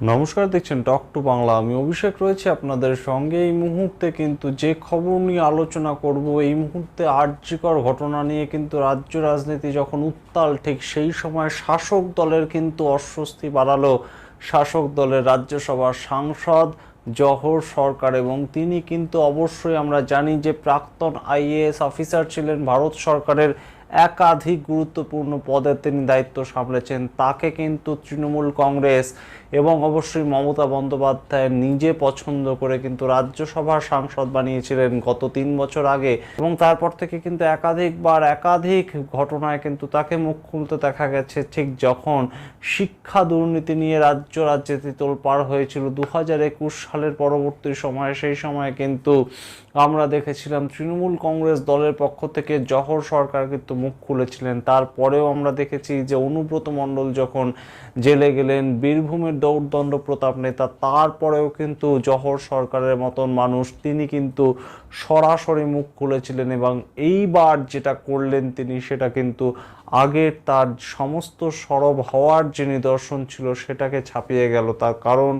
নমস্কার, দেখছেন টক টু বাংলা আমি অভিষেক রয়েছে আপনাদের সঙ্গে। এই মুহূর্তে কিন্তু যে খবর নিয়ে আলোচনা করব, এই মুহূর্তে আর্যিকর ঘটনা নিয়ে কিন্তু রাজ্য রাজনীতি যখন উত্তাল, ঠিক সেই সময় শাসক দলের কিন্তু অস্বস্তি বাড়ালো। শাসক দলের রাজ্যসভার সাংসদ জহর সরকার এবং তিনি কিন্তু অবশ্যই আমরা জানি যে প্রাক্তন আইএএস অফিসার ছিলেন ভারত সরকারের একাধিক গুরুত্বপূর্ণ পদে তিনি দায়িত্ব সামলেছেন। তাকে কিন্তু তৃণমূল কংগ্রেস এবং অবশ্যই মমতা বন্দ্যোপাধ্যায় নিজে পছন্দ করে কিন্তু রাজ্যসভার সাংসদ বানিয়েছিলেন গত তিন বছর আগে এবং তারপর থেকে কিন্তু একাধিকবার একাধিক ঘটনায় কিন্তু তাকে মুখ খুলতে দেখা গেছে ঠিক যখন শিক্ষা দুর্নীতি নিয়ে রাজ্য রাজ্যে তোলপাড় হয়েছিল। দু হাজার একুশ সালের পরবর্তী সময়ে সেই সময় কিন্তু আমরা দেখেছিলাম তৃণমূল কংগ্রেস দলের পক্ষ থেকে জহর সরকার কিন্তু মুখ খুলেছিলেন। তারপরেও আমরা দেখেছি যে অনুব্রত মণ্ডল যখন জেলে গেলেন, বীরভূমের দৌড়দণ্ড প্রতাপ নেতা, তারপরেও কিন্তু জহর সরকারের মতন মানুষ, তিনি কিন্তু সরাসরি মুখ খুলেছিলেন এবং এইবার যেটা করলেন তিনি, সেটা কিন্তু আগের তার সমস্ত সরব হওয়ার যে নিদর্শন ছিল, সেটাকে ছাপিয়ে গেল। তার কারণ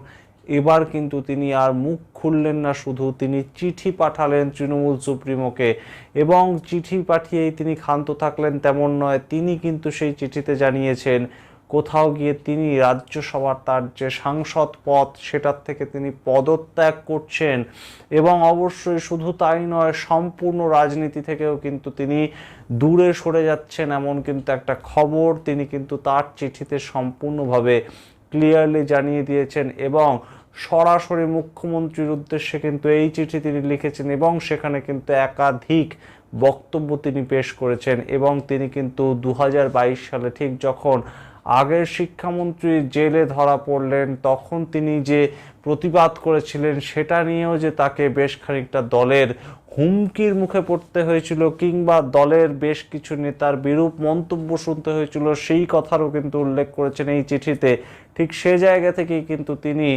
এবার কিন্তু তিনি আর মুখ খুললেন না, শুধু তিনি চিঠি পাঠালেন তৃণমূল সুপ্রিমোকে। এবং চিঠি পাঠিয়েই তিনি ক্ষান্ত থাকলেন তেমন নয়, তিনি কিন্তু সেই চিঠিতে জানিয়েছেন, কোথাও গিয়ে তিনি রাজ্যসভার তার যে সাংসদ পদ, সেটার থেকে তিনি পদত্যাগ করছেন। এবং অবশ্যই শুধু তাই নয়, সম্পূর্ণ রাজনীতি থেকেও কিন্তু তিনি দূরে সরে যাচ্ছেন, এমন কিন্তু একটা খবর। তিনি কিন্তু তার চিঠিতে সম্পূর্ণভাবে ক্লিয়ারলি জানিয়ে দিয়েছেন এবং সরাসরি মুখ্যমন্ত্রীর উদ্দেশ্যে কিন্তু এই চিঠি তিনি লিখেছেন এবং সেখানে কিন্তু একাধিক বক্তব্য তিনি পেশ করেছেন এবং তিনি কিন্তু দু হাজার বাইশ সালে ঠিক যখন আগের শিক্ষামন্ত্রী জেলে ধরা পড়লেন, তখন তিনি যে প্রতিবাদ করেছিলেন সেটা নিয়েও যে তাকে বেশ খানিকটা দলের হুমকির মুখে পড়তে হয়েছিল কিংবা দলের বেশ কিছু নেতার বিরূপ মন্তব্য শুনতে হয়েছিল, সেই কথারও কিন্তু উল্লেখ করেছেন এই চিঠিতে। ঠিক সে জায়গা থেকেই কিন্তু তিনি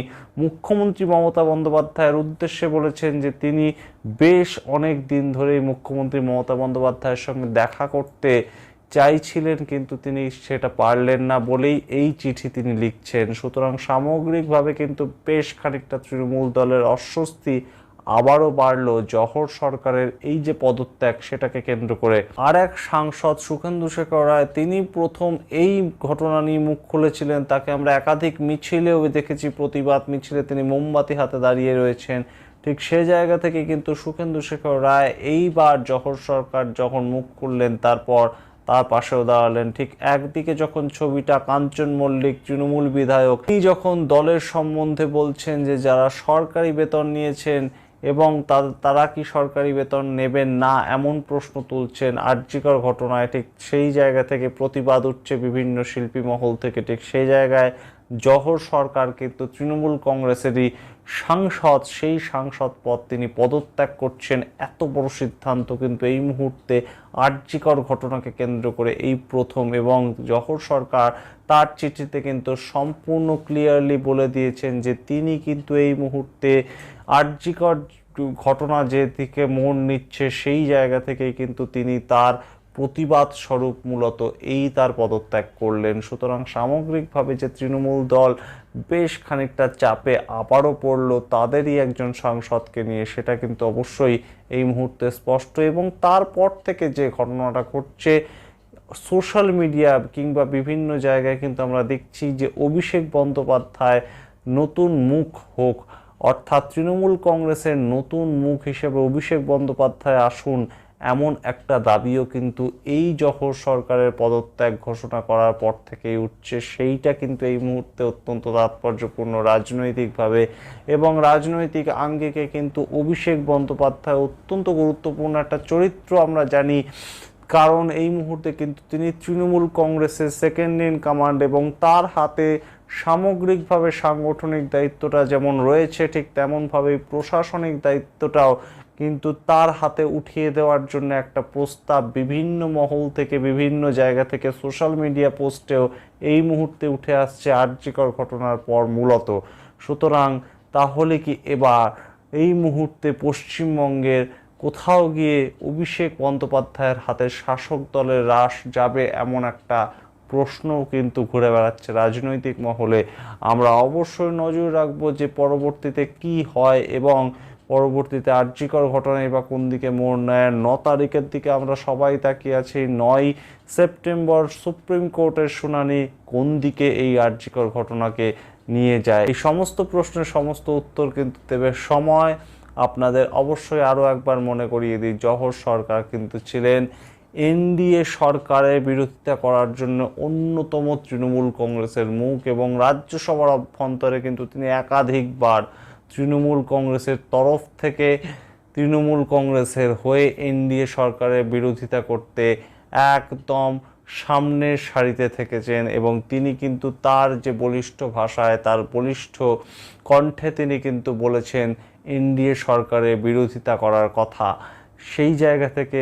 মুখ্যমন্ত্রী মমতা বন্দ্যোপাধ্যায়ের উদ্দেশ্যে বলেছেন যে তিনি বেশ অনেক দিন ধরেই মুখ্যমন্ত্রী মমতা বন্দ্যোপাধ্যায়ের সঙ্গে দেখা করতে চাইছিলেন, কিন্তু তিনি সেটা পারলেন না বলেই এই চিঠি তিনি লিখছেন। সুতরাং সামগ্রিকভাবে কিন্তু বেশ খানিকটা তৃণমূল দলের অস্বস্তি আবারও বাড়লো জহর সরকারের এই যে পদত্যাগ সেটাকে কেন্দ্র করে। আর এক সাংসদ সুখেন্দু শেখর রায়, তিনি প্রথম এই ঘটনা নিয়ে মুখ খুলেছিলেন। তাকে আমরা একাধিক মিছিলেও দেখেছি, প্রতিবাদ মিছিলে তিনি মোমবাতি হাতে দাঁড়িয়ে রয়েছেন। ঠিক সে জায়গা থেকে কিন্তু সুখেন্দু শেখর রায় এইবার জহর সরকার যখন মুখ খুললেন, তারপর তার পাশেও দাঁড়ালেন। ঠিক একদিকে যখন ছবিটা কাঞ্চন মল্লিক, তৃণমূল বিধায়ক, তিনি যখন দলের সম্বন্ধে বলছেন যে যারা সরকারি বেতন নিয়েছেন এবং তারা কি সরকারি বেতন নেবেন না এমন প্রশ্ন তুলছেন আর্যিকর ঘটনায়। ঠিক সেই জায়গা থেকে প্রতিবাদ উঠছে বিভিন্ন শিল্পী মহল থেকে। ঠিক সেই জায়গায় জহর সরকার কিন্তু তৃণমূল কংগ্রেসেরই সাংসদ, সেই সাংসদ পদ তিনি পদত্যাগ করছেন। এত বড় সিদ্ধান্ত কিন্তু এই মুহূর্তে আর্যিকর ঘটনাকে কেন্দ্র করে এই প্রথম এবং জহর সরকার তার চিঠিতে কিন্তু সম্পূর্ণ ক্লিয়ারলি বলে দিয়েছেন যে তিনি কিন্তু এই মুহূর্তে আর্যিকর ঘটনা যে দিকে মন নিচ্ছে, সেই জায়গা থেকেই কিন্তু তিনি তার প্রতিবাদ স্বরূপ মূলত এই তার পদত্যাগ করলেন। সুতরাং সামগ্রিকভাবে যে তৃণমূল দল বেশ খানিকটা চাপে আবারও পড়ল, তাদেরই একজন সাংসদকে নিয়ে সেটা কিন্তু অবশ্যই এই মুহূর্তে স্পষ্ট। এবং তারপর থেকে যে ঘটনাটা ঘটছে, সোশ্যাল মিডিয়া কিংবা বিভিন্ন জায়গায় কিন্তু আমরা দেখছি যে অভিষেক বন্দ্যোপাধ্যায় নতুন মুখ হোক অর্থাৎ তৃণমূল কংগ্রেসের নতুন মুখ হিসেবে অভিষেক বন্দ্যোপাধ্যায় আসুন, এমন একটা দাবিও কিন্তু এই জহর সরকারের পদত্যাগ ঘোষণা করার পর থেকেই উঠছে। সেইটা কিন্তু এই মুহূর্তে অত্যন্ত তাৎপর্যপূর্ণ রাজনৈতিকভাবে এবং রাজনৈতিক আঙ্গিকে কিন্তু অভিষেক বন্দ্যোপাধ্যায় অত্যন্ত গুরুত্বপূর্ণ একটা চরিত্র আমরা জানি, কারণ এই মুহূর্তে কিন্তু তিনি তৃণমূল কংগ্রেসের সেকেন্ড ইন কমান্ড এবং তার হাতে সামগ্রিকভাবে সাংগঠনিক দায়িত্বটা যেমন রয়েছে ঠিক তেমনভাবেই প্রশাসনিক দায়িত্বটাও কিন্তু তার হাতে উঠিয়ে দেওয়ার জন্য একটা প্রস্তাব বিভিন্ন মহল থেকে, বিভিন্ন জায়গা থেকে সোশ্যাল মিডিয়া পোস্টেও এই মুহূর্তে উঠে আসছে আর্যিকর ঘটনার পর মূলত। সুতরাং তাহলে কি এবার এই মুহূর্তে পশ্চিমবঙ্গের কোথাও গিয়ে অভিষেক বন্দ্যোপাধ্যায়ের হাতে শাসক দলের হ্রাস যাবে এমন একটা প্রশ্নও কিন্তু ঘুরে বেড়াচ্ছে। রাজনৈতিক মহলে আমরা অবশ্যই নজর রাখব যে পরবর্তীতে কি হয় এবং পরবর্তীতে আর্যিকর ঘটনায় বা কোন দিকে মোড় নেয়। ন তারিখের দিকে আমরা সবাই তাকিয়ে আছি। নয় সেপ্টেম্বর সুপ্রিম কোর্টের শুনানি কোন দিকে এই আর্যিকর ঘটনাকে নিয়ে যায়। এই সমস্ত প্রশ্নের সমস্ত উত্তর কিন্তু দেবে সময়। আপনাদের অবশ্যই আরও একবার মনে করিয়ে দিই জহর সরকার কিন্তু ছিলেন এনডিএ সরকারের বিরোধিতা করার জন্য অন্যতম তৃণমূল কংগ্রেসের মুখ এবং রাজ্যসভার অভ্যন্তরে কিন্তু তিনি একাধিকবার তৃণমূল কংগ্রেসের তরফ থেকে তৃণমূল কংগ্রেসের হয়ে এনডিএ সরকারের বিরোধিতা করতে একদম সামনের সারিতে থেকেছেন এবং তিনি কিন্তু তার যে বলিষ্ঠ ভাষায়, তার বলিষ্ঠ কণ্ঠে তিনি কিন্তু বলেছেন, এনডিএ সরকারের বিরোধিতা করার কথা। সেই জায়গা থেকে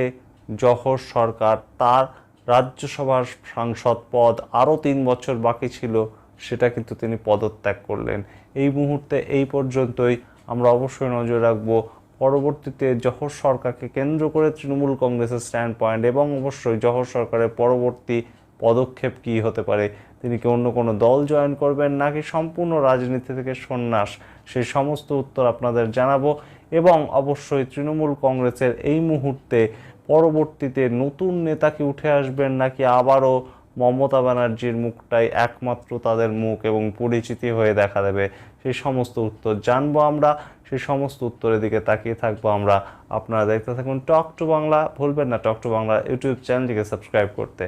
জহর সরকার, তার রাজ্যসভার সাংসদ পদ আরও তিন বছর বাকি ছিল, সেটা কিন্তু তিনি পদত্যাগ করলেন। এই মুহূর্তে এই পর্যন্তই। আমরা অবশ্যই নজর রাখব, পরবর্তীতে জহর সরকারকে কেন্দ্র করে তৃণমূল কংগ্রেসের স্ট্যান্ড পয়েন্ট এবং অবশ্যই জহর সরকারের পরবর্তী পদক্ষেপ কি হতে পারে? তিনি কি অন্য কোনো দল জয়েন করবেন নাকি সম্পূর্ণ রাজনীতি থেকে সন্ন্যাস? সেই সমস্ত উত্তর আপনাদের জানাব এবং অবশ্যই তৃণমূল কংগ্রেসের এই মুহূর্তে পরবর্তীতে নতুন নেতা কি উঠে আসবেন নাকি আবারও মমতা ব্যানার্জির মুখটাই একমাত্র তাদের মুখ এবং পরিচিতি হয়ে দেখা দেবে? সেই সমস্ত উত্তর জানব আমরা সেই সমস্ত উত্তরের দিকে তাকিয়ে থাকব আমরা। আপনারা দেখতে থাকুন টক টু বাংলা, ভুলবেন না টক টু বাংলা ইউটিউব চ্যানেলটিকে সাবস্ক্রাইব করতে।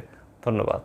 ধন্যবাদ।